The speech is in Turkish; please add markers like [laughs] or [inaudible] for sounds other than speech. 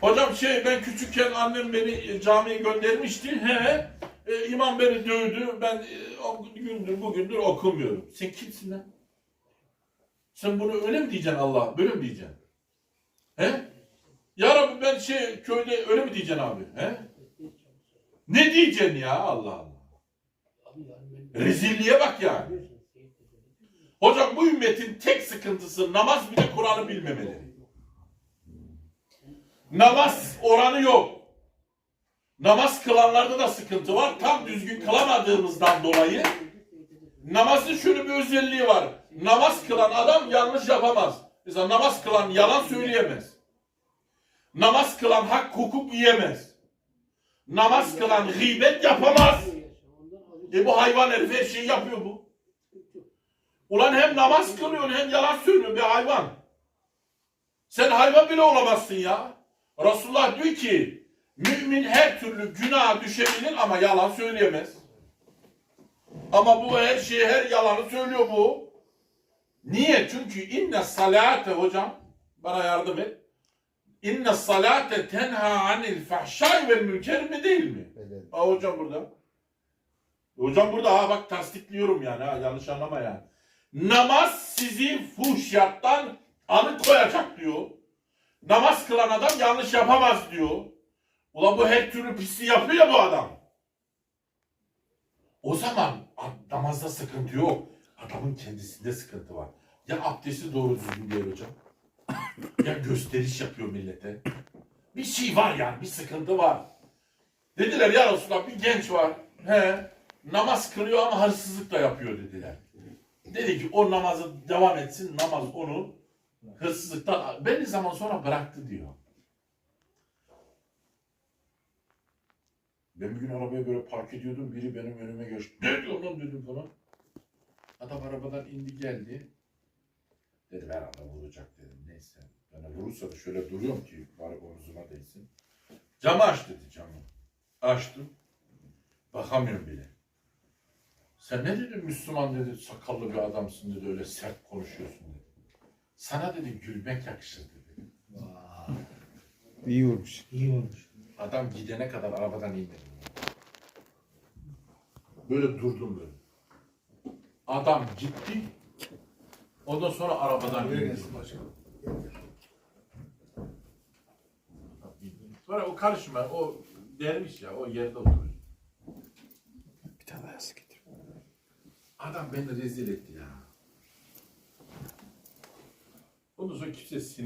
Hocam şey ben küçükken annem beni e, camiye göndermişti. He. E, imam beni dövdü. Ben e, o gündür bugündür okumuyorum. Sen kimsin lan? Sen bunu öyle mi diyeceksin Allah? Böyle mi diyeceksin? He? Ya Rabbi ben şey köyde öyle mi diyeceksin abi? He? Ne diyeceksin ya Allah Allah? Rezilliğe bak yani. Hocam bu ümmetin tek sıkıntısı namaz bile Kur'an'ı bilmemeleri. Namaz oranı yok. Namaz kılanlarda da sıkıntı var. Tam düzgün kılamadığımızdan dolayı namazın şöyle bir özelliği var. Namaz kılan adam yanlış yapamaz. Mesela namaz kılan yalan söyleyemez. Namaz kılan hak hukuk yiyemez. Namaz kılan gıybet yapamaz. E bu hayvan herif her şeyi yapıyor bu. Ulan hem namaz kılıyorsun hem yalan söylüyorsun bir hayvan. Sen hayvan bile olamazsın ya. Resulullah diyor ki mümin her türlü günaha düşebilir ama yalan söyleyemez. Ama bu her şeyi her yalanı söylüyor bu. Niye? Çünkü inne salate hocam bana yardım et. İnne salate tenha anil fahşay ve münker mi değil mi? Evet. Aa hocam burada. Hocam burada ha bak tasdikliyorum yani ha yanlış anlama yani. Namaz sizi fuhşiyattan alıkoyacak diyor. Namaz kılan adam yanlış yapamaz diyor. Ulan bu her türlü pisliği yapıyor ya bu adam. O zaman namazda sıkıntı yok. Adamın kendisinde sıkıntı var. Ya abdesti doğru düzgün değil hocam. [laughs] ya gösteriş yapıyor millete. Bir şey var yani bir sıkıntı var. Dediler ya Resulallah bir genç var. He, namaz kılıyor ama hırsızlık da yapıyor dediler. Dedi ki o namazı devam etsin. Namaz onu hırsızlıktan belli zaman sonra bıraktı diyor. Ben bir gün arabaya böyle park ediyordum. Biri benim önüme geçti. Ne diyor lan dedim falan. Adam arabadan indi geldi. Dedim herhalde vuracak dedim. Neyse. Yani vurursa da şöyle duruyorum ki bari omzuma değsin. Camı aç dedi camı. Açtım. Bakamıyorum bile. Sen ne dedin Müslüman dedi, sakallı bir adamsın dedi, öyle sert konuşuyorsun dedi. Sana dedi gülmek yakışır dedi. İyi olmuş. İyi olmuş. Adam gidene kadar arabadan inmedim. Böyle durdum böyle. Adam gitti. Ondan sonra arabadan indi. Sonra o karışma, o derviş ya, o yerde oturuyor. Bir tane daha su getir. Adam beni rezil etti ya. Ondan sonra kimse sinir